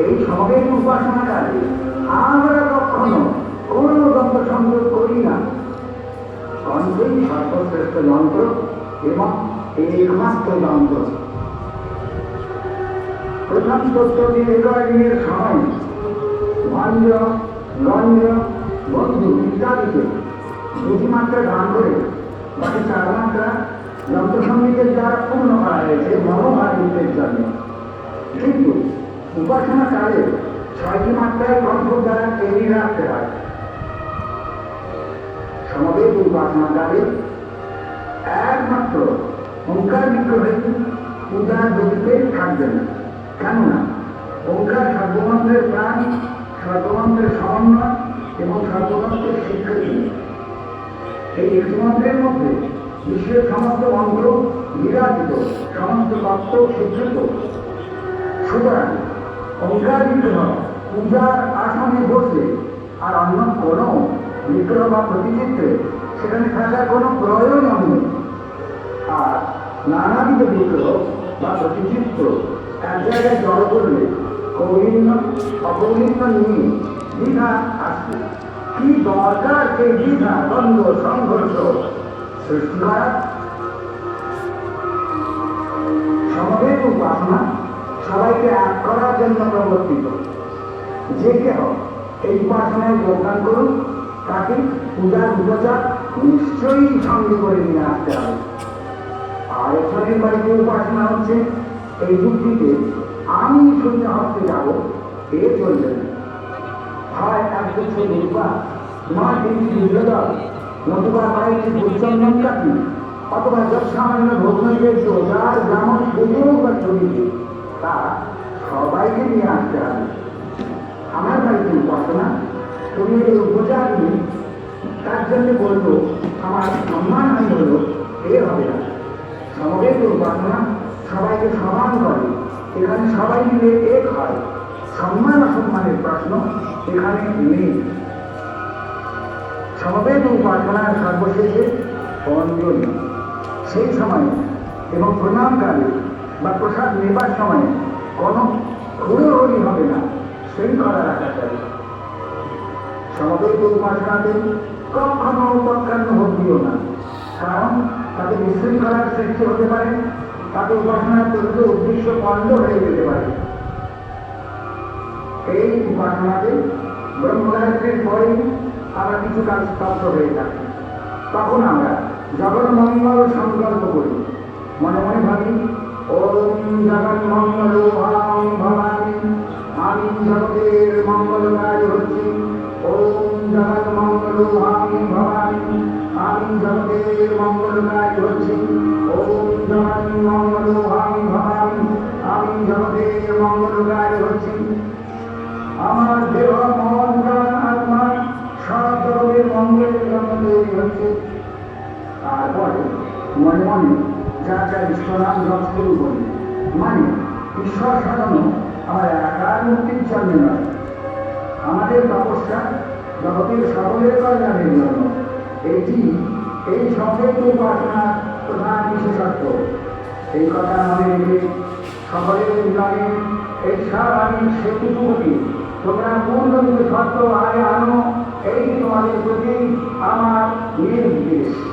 এই সবের উপাসনাকালে আমরা কখনো কোনো যন্ত্র সংযোগ করি না। কণ্ঠই সর্বশ্রেষ্ঠ যন্ত্র এবং একমাত্র যন্ত্র। প্রথম তত্ত্বটি রেকর্ডিংয়ের সময় ভঞ্জ গঞ্জ বন্ধু ইত্যাদিতে দুটি মাত্রা গান করে বাকি চার মাত্রা যন্ত্রসঙ্গীতের দ্বারা পূর্ণ করা হয়েছে মনোভাবিতের জন্য। কিন্তু উপাসনা কালে ছয়টি মাত্রায় কণ্ঠ দ্বারা তৈরি রাখতে হয়। সমবেত উপাসনা কালে একমাত্র ওঙ্কার বিগ্রহে পূজার গতিতে থাকবেন। কেননা, ওঙ্কার সর্বমন্ত্রের প্রাণ, সর্বমন্ত্রের সমন্বয় এবং সর্বমন্ত্রের স্বীকৃতি। এই একটি মন্ত্রের মধ্যে বিশ্বের সমস্ত মন্ত্র বিরাজিত সমস্ত তত্ত্ব স্বীকৃত। সুতরাং ওঙ্কার বিগ্রহ পূজার আসনে বসে। আর অন্য কোনো বিগ্রহ বা প্রতিচিত্রে সেখানে থাকার কোনো প্রয়োজন নেই। আর নানাবিধ বিগ্রহ বা প্রতিচিত্র এক জায়গায় জড়ো করলে কৌলিন্য অকৌলিন্য নিয়ে দ্বিধা আসবে কি দরকার সেই দ্বিধা, দ্বন্দ্ব, সংঘর্ষ, সৃষ্টি করা জন্য প্রবর্তিত যে কেহ এই উপাসনায় যোগদান করুন, তাকে পূজার উপচার নিশ্চয়ই সঙ্গে করে নিয়ে আসতে হবে। আর একজনের বাড়িতে উপাসনা হচ্ছে, এই যুক্তিতে আমি শূন্য হস্তে যাব, এ চলবে হয় নয় তিনটি দুর্যোদল নতুবা অথবা ভগ্নযজ্ঞ যার বা ছবিতে তা সবাইকে নিয়ে আসতে হবে। আমার বাড়িতে উপাসনা তুমি এই উপচার নিয়ে তার জন্য বলব, আমার সম্মান আমি হলো, এ হবে না। সমবেত উপাসনা সবাইকে সমান করে। এখানে সবাই মিলে এক হয়। সম্মান অসম্মানের প্রশ্ন এখানে নেই। সমবেত উপাসনার সর্বশেষে অঞ্জলি সেই সময় এবং প্রণামকালে বা প্রসাদ নেবার সময় কোনো হুড়োহুড়ি হবে না। শৃঙ্খলা রাখা চাই সমবেত উপাসনাতে কখনো হোক দিও না। কারণ তাতে বিশৃঙ্খলার সৃষ্টি হতে পারে, তাতে উপাসনার প্রকৃত উদ্দেশ্য পণ্ড হয়ে যেতে পারে। এই উপাসনাতে ব্রহ্মগায়ত্রীর পরেই আমরা কিছু কাজ স্তব্ধ হয়ে থাকি। তখন আমরা জগৎ মঙ্গল সংকল্প করি। মনে মনে ভাবি ওম জগৎ মঙ্গল ভাম ভবানী আমি জগতের মঙ্গলকারী হচ্ছি ওম জগৎ মঙ্গল ভাম ভবানী আমি জগতের মঙ্গলকারী হচ্ছি ওম জগৎ মঙ্গল ভাম ভবানী আমি জগতের মঙ্গলকারী হচ্ছি আমার দেহ মন প্রাণ আত্মা সব জগতের জন্য তারপরে মনে মনে যা যা ঈশ্বরাম জপ শুরু করি মানে ঈশ্বর সাধন আমার একার মুক্তির জন্য নয়। আমাদের তপস্যা জগতের সকলের কল্যাণের জন্য। এটি এই সবেত উপাসনার প্রধান বিশেষত্ব। এই কথা মনে রেখে সকলের উন্নয়নে এই সব আমি সারাদিন সেতুটুকুকে তোমরা পূর্ণরূপে সত্য আয় আনো, এই তোমাদের প্রতি আমার নির্দেশ।